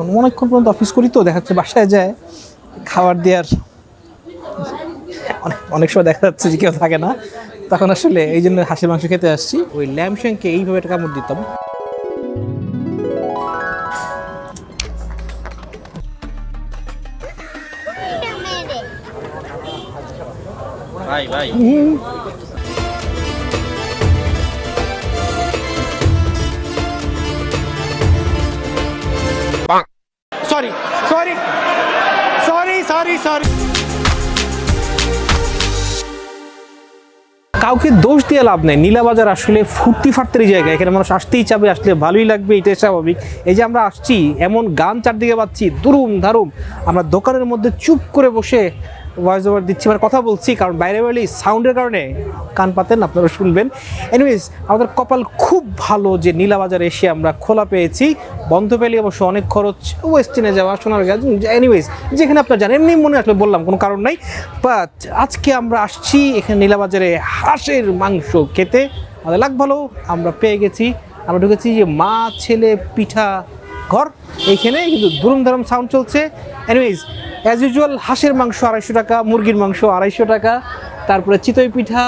অনেকক্ষণ পর্যন্ত অফিস করি তো দেখা যাচ্ছে বাসায় যায় খাবার দেওয়ার অনেক অনেক সময় দেখা যাচ্ছে যে কেউ থাকে না। তখন আসলে এই জন্য হাঁসের মাংস খেতে আসছি। ওই ল্যাম্প শ্যাংকে এইভাবে একটা কামড় দিতাম। ভাই ভাই। Sorry. Sorry sorry কাউকে দোষ দিয়ে লাভ নেই। নীলাবাজার আসলে ফুর্তি ফাটতের জায়গা। এখানে মানুষ আসতেই চাবে, আসলে ভালোই লাগবে, এটাই স্বাভাবিক। এই যে আমরা আসছি, এমন গান চারদিকে পাচ্ছি দুরুম ধারুম। আমরা দোকানের মধ্যে চুপ করে বসে ভয়েস ওভার দিচ্ছি মানে কথা বলছি, কারণ বাইরে বাইরে সাউন্ডের কারণে কান পাতেন, আপনারা শুনবেন। এনিওয়েজ আমাদের কপাল খুব ভালো যে নীলাবাজারে এসে আমরা খোলা পেয়েছি। বন্ধ পেলে অবশ্য অনেক খরচ ওয়েস্টিনে যাওয়া, সোনার গাছ এনিওয়েজ যেখানে আপনার জানেন এমনি মনে আসলে বললাম, কোনো কারণ নাই। বাট আজকে আমরা আসছি এখানে নীলাবাজারে হাঁসের মাংস খেতে। আমাদের লাগ ভালো, আমরা পেয়ে গেছি। আমরা ঢুকেছি যে মা, ছেলে, পিঠা, ঘর, এইখানে কিন্তু দুরুম দারুম সাউন্ড চলছে। এনিওয়েজ অ্যাজ ইউজুয়াল হাঁসের মাংস আড়াইশো টাকা, মুরগির মাংস আড়াইশো টাকা, তারপরে চিতই পিঠা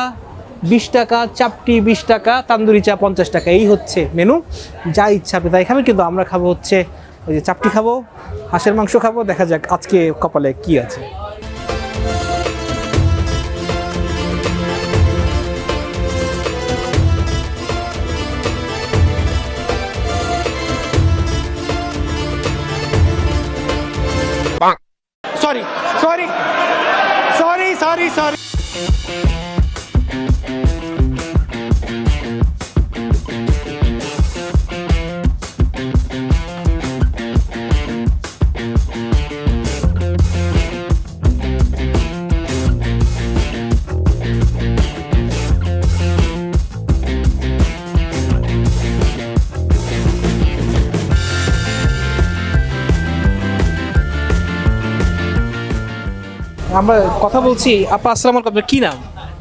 বিশ টাকা, চাপটি বিশ টাকা, তান্দুরি চা পঞ্চাশ টাকা, এই হচ্ছে মেনু যা ইচ্ছা আপনি তাই কিন্তু আমরা খাব হচ্ছে ওই যে চাপটি খাব, হাঁসের মাংস খাব, দেখা যাক আজকে কপালে কি আছে। আমরা কথা বলছি আপা আসসালাম আলাইকুম কি নাম?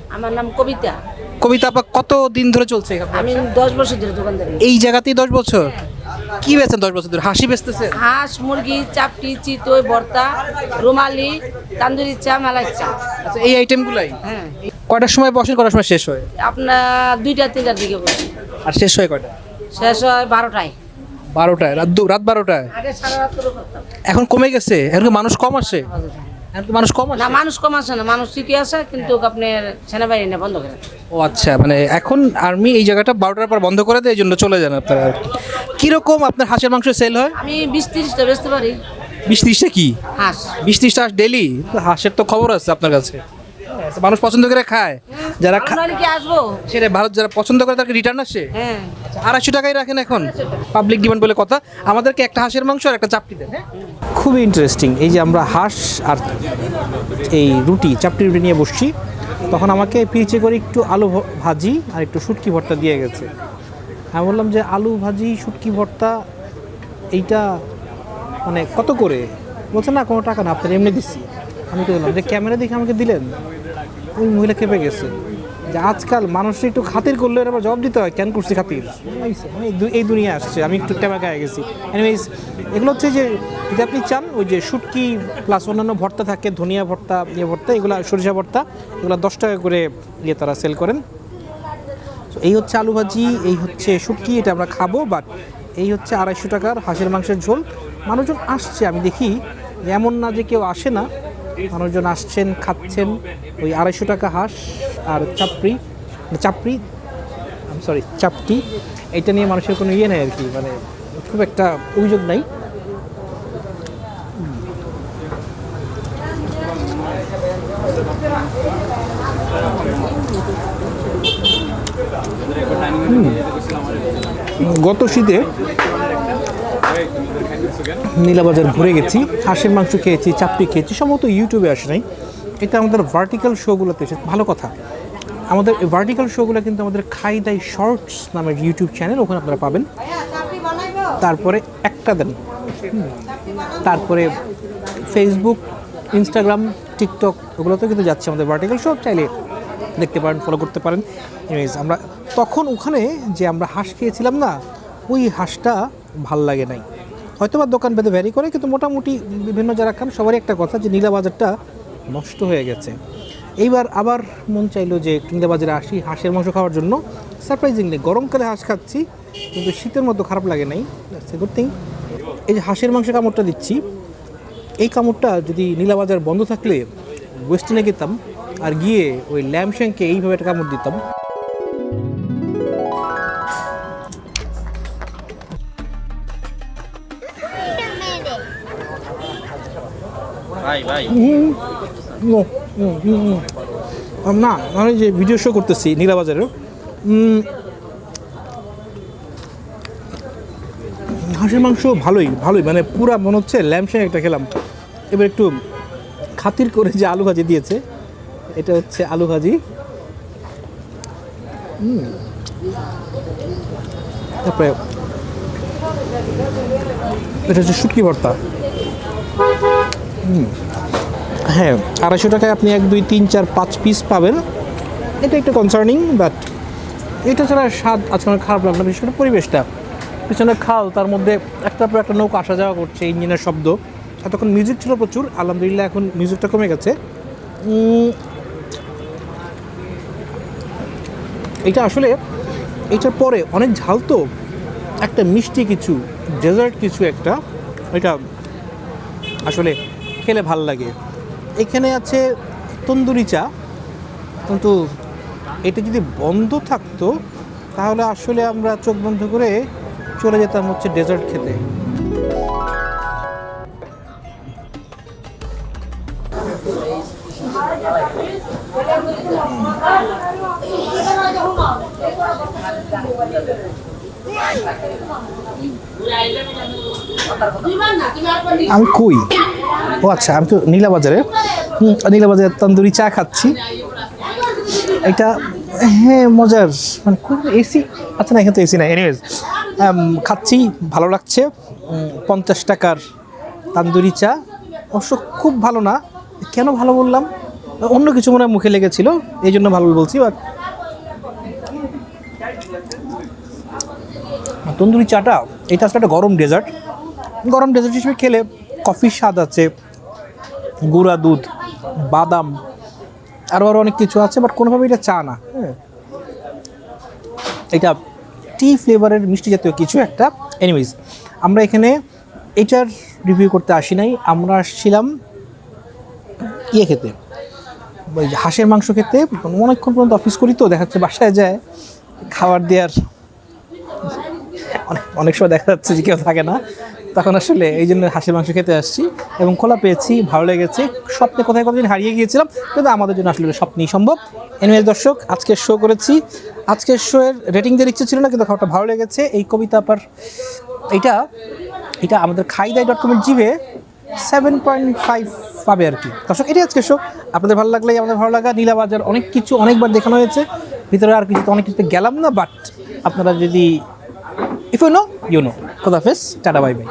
আমার নাম কবিতা। কবিতা আপা কত দিন ধরে চলছে আমি দশ বছর ধরে দোকানদারি এই জায়গাতেই দশ বছর? কি বেচেন দশ বছর ধরে? হাসি বেচতেছেন হাঁস মুরগি চাপটি চিতই ভর্তা রুমালি তান্দুরি চা মালাই চা। আচ্ছা এই আইটেমগুলাই? হ্যাঁ। কয়টার সময় বসেন কয়টার সময় শেষ হয়? আপনার দুইটা তিনটার দিকে বসি। আর শেষ হয় কয়টা? শেষ হয় বারোটায়। বারোটায় রাত দু- রাত বারোটায়? আগে সারা রাত করে করতাম। এখন কমে গেছে? এখন মানুষ কম আসে? এখন কি মানুষ কম না মানুষ কম আসে না মানুষ ঠিকই আছে কিন্তু আপনার সেনাবাহিনী বন্ধ করে ও আচ্ছা মানে এখন আর্মি এই জায়গাটা বারোটার পর বন্ধ করে দেয় এই জন্য চলে যান আপনারা কীরকম আপনার হাঁসের মাংস সেল হয়? আমি বিশ তিরিশটা বেচতে পারি। বিশ তিরিশটা কি? হাঁস। বিশ তিরিশটা হাঁস ডেলি হাঁসের তো খবর আছে আপনার কাছে। মানুষ পছন্দ করে খায়। যারা কি আসব? সেটা ভারত যারা পছন্দ করে তাকে রিটার্ন আসে। হ্যাঁ। আড়াইশো টাকাই রাখেন এখন। পাবলিক ডিমান্ড বলে কথা। আমাদেরকে একটা হাঁসের মাংস আর একটা চাপটি দেন খুবই ইন্টারেস্টিং এই যে আমরা হাঁস আর এই রুটি চাপটি রুটি নিয়ে বসছি তখন আমাকে পিচে করে একটু আলু ভ- ভাজি আর একটু শুটকি ভর্তা দিয়ে গেছে। আমি বললাম যে আলু ভাজি শুটকি ভর্তা এইটা মানে কত করে? বলছে না কোনো টাকা না আপনার এমনি দিচ্ছি। আমি তো বললাম যে ক্যামেরা দেখে আমাকে দিলেন? ওই মহিলা খেপে গেছে? যে আজকাল মানুষ একটু খাতির করলে আবার জবাব দিতে হয়, কেন করছি খাতির? এই দুনিয়া আসছে, আমি একটু টেমা গায়ে গেছি। এনিওয়েজ এগুলো হচ্ছে যে, যদি আপনি চান, ওই যে শুটকি প্লাস অন্যান্য ভর্তা থাকে, ধনিয়া ভর্তা ইয়ে ভর্তা, এগুলো সরিষা ভর্তা, এগুলো দশ টাকা করে ইয়ে তারা সেল করেন। তো এই হচ্ছে আলু ভাজি, এই হচ্ছে শুটকি, এটা আমরা খাব বাট এই হচ্ছে আড়াইশো টাকার হাঁসের মাংসের ঝোল। মানুষজন আসছে, আমি দেখি, এমন না যে কেউ আসে না। মানুষজন আসছেন, খাচ্ছেন। ওই আড়াইশো টাকা হাঁস আর চাপড়ি মানে চাপড়ি সরি চাপটি। এটা নিয়ে মানুষের কোনো ইয়ে নেই আর কি মানে খুব একটা অভিযোগ নাই। গত শীতে নীলাবাজার ঘুরে গেছি, হাঁসের মাংস খেয়েছি, চাপড়ি খেয়েছি, সম্ভবত ইউটিউবে আসে নাই। এটা আমাদের ভার্টিক্যাল শোগুলোতে এসে ভালো কথা। আমাদের ভার্টিক্যাল শোগুলো কিন্তু আমাদের খাই দাই শর্টস নামের ইউটিউব চ্যানেল ওখানে আপনারা পাবেন। তারপরে একটা দেন। তারপরে ফেসবুক ইনস্টাগ্রাম টিকটক ওগুলোতে কিন্তু যাচ্ছে আমাদের ভার্টিক্যাল শো চাইলে দেখতে পারেন ফলো করতে পারেন। আমরা তখন ওখানে যে আমরা হাঁস খেয়েছিলাম না, ওই হাঁসটা ভালো লাগে নাই। হয়তো বা দোকান ভেদে ভ্যারি করে, কিন্তু মোটামুটি বিভিন্ন যারা খান, সবারই একটা কথা যে নীলা বাজারটা নষ্ট হয়ে গেছে। এইবার আবার মন চাইলো যে নীলা বাজারে আসি, হাঁসের মাংস খাওয়ার জন্য। সারপ্রাইজিংলি গরমকালে হাঁস খাচ্ছি, কিন্তু শীতের মতো খারাপ লাগে নাই। গুড থিং এই যে হাঁসের মাংস কামড়টা দিচ্ছি, এই কামড়টা যদি নীলাবাজার বন্ধ থাকলে ওয়েস্টার্নে যেতাম আর গিয়ে ওই ল্যাম্পশ্যাংকে এইভাবে একটা কামড় দিতাম। নো, হুম, হুম, হুম। আম, যে ভিডিও শো করতেছি নীলাবাজারের উম, হাঁসের মাংস ভালোই ভালোই। মানে পুরা মনে হচ্ছে ল্যাম্পশ্যাং একটা খেলাম। এবার একটু খাতির করে যে আলু ভাজি দিয়েছে এটা হচ্ছে আলু ভাজি। তারপরে এটা হচ্ছে শুটকি ভর্তা। হ্যাঁ আড়াইশো টাকায় আপনি এক, দুই, তিন, চার, পাঁচ পিস পাবেন। এটা একটু কনসার্নিং বাট এটা ছাড়া স্বাদ আজকে খারাপ লাগল বিশেষ করে পরিবেশটা। পিছনে খাল, তার মধ্যে একটার পর একটা নৌকা আসা যাওয়া করছে ইঞ্জিনের শব্দ। এতক্ষণ মিউজিক ছিল প্রচুর, আলহামদুলিল্লাহ এখন মিউজিকটা কমে গেছে। এটা আসলে এটার পরে অনেক ঝাল তো, একটা মিষ্টি কিছু ডেজার্ট কিছু একটা, এটা আসলে খেলে ভালো লাগে। এখানে আছে তন্দুরি চা। কিন্তু এটা যদি বন্ধ থাকতো, তাহলে আসলে আমরা চোখ বন্ধ করে চলে যেতাম হচ্ছে ডেজার্ট খেতে। আমি কই? ও আচ্ছা আমি তো নীলাবাজারে। হুম, নীলাবাজারে তন্দুরি চা খাচ্ছি। এটা হ্যাঁ মজার। মানে খুব এসি আচ্ছা না এখানে তো এসি না এনিওয়েজ খাচ্ছি ভালো লাগছে। পঞ্চাশ টাকার তান্দুরি চা। অবশ্য খুব ভালো না। কেন ভালো বললাম? অন্য কিছু মনে মুখে লেগেছিল এই জন্য ভালো বলছি বাট তন্দুরি চাটা এটা আসলে একটা গরম ডেজার্ট। গরম ডেজার্ট হিসেবে খেলে কফির স্বাদ আছে গুঁড়া দুধ। বাদাম আরও আরও অনেক কিছু আছে বাট কোনোভাবে এটা চা না হ্যাঁ। এটা টি ফ্লেভারের মিষ্টি জাতীয় কিছু একটা। এনিওয়েজ আমরা এখানে এটার রিভিউ করতে আসি নাই, আমরা আসছিলাম ইয়ে খেতে, ওই হাঁসের মাংস খেতে অনেকক্ষণ পর্যন্ত অফিস করি তো দেখা যাচ্ছে বাসায় যায়, খাবার দেওয়ার অনেক অনেক সময় দেখা যাচ্ছে যে কেউ থাকে না। তখন আসলে এই জন্য হাঁসের মাংস খেতে আসছি এবং খোলা পেয়েছি, ভালো লেগেছে। স্বপ্নে কোথায় কোথায় হারিয়ে গিয়েছিলাম, কিন্তু আমাদের জন্য আসলে স্বপ্নই সম্ভব। এনিওয়েজ দর্শক, আজকে শো করেছি। আজকের শো এর রেটিং দেওয়ার ইচ্ছে ছিল না, কিন্তু খাবারটা ভালো লেগেছে। এই কবিতা আপার, এটা এটা আমাদের খাইদাই ডট কমের জিভে সেভেন পয়েন্ট ফাইভ পাবে আর কি। দর্শক, এটাই আজকে শো আপনাদের ভালো লাগলেই আমাদের ভালো লাগা নীলাবাজার অনেক কিছু অনেকবার দেখানো হয়েছে। ভিতরে আর কিছু অনেক কিছুতে গেলাম না বাট আপনারা যদি if you know you know খোদাফেজ tata bye by.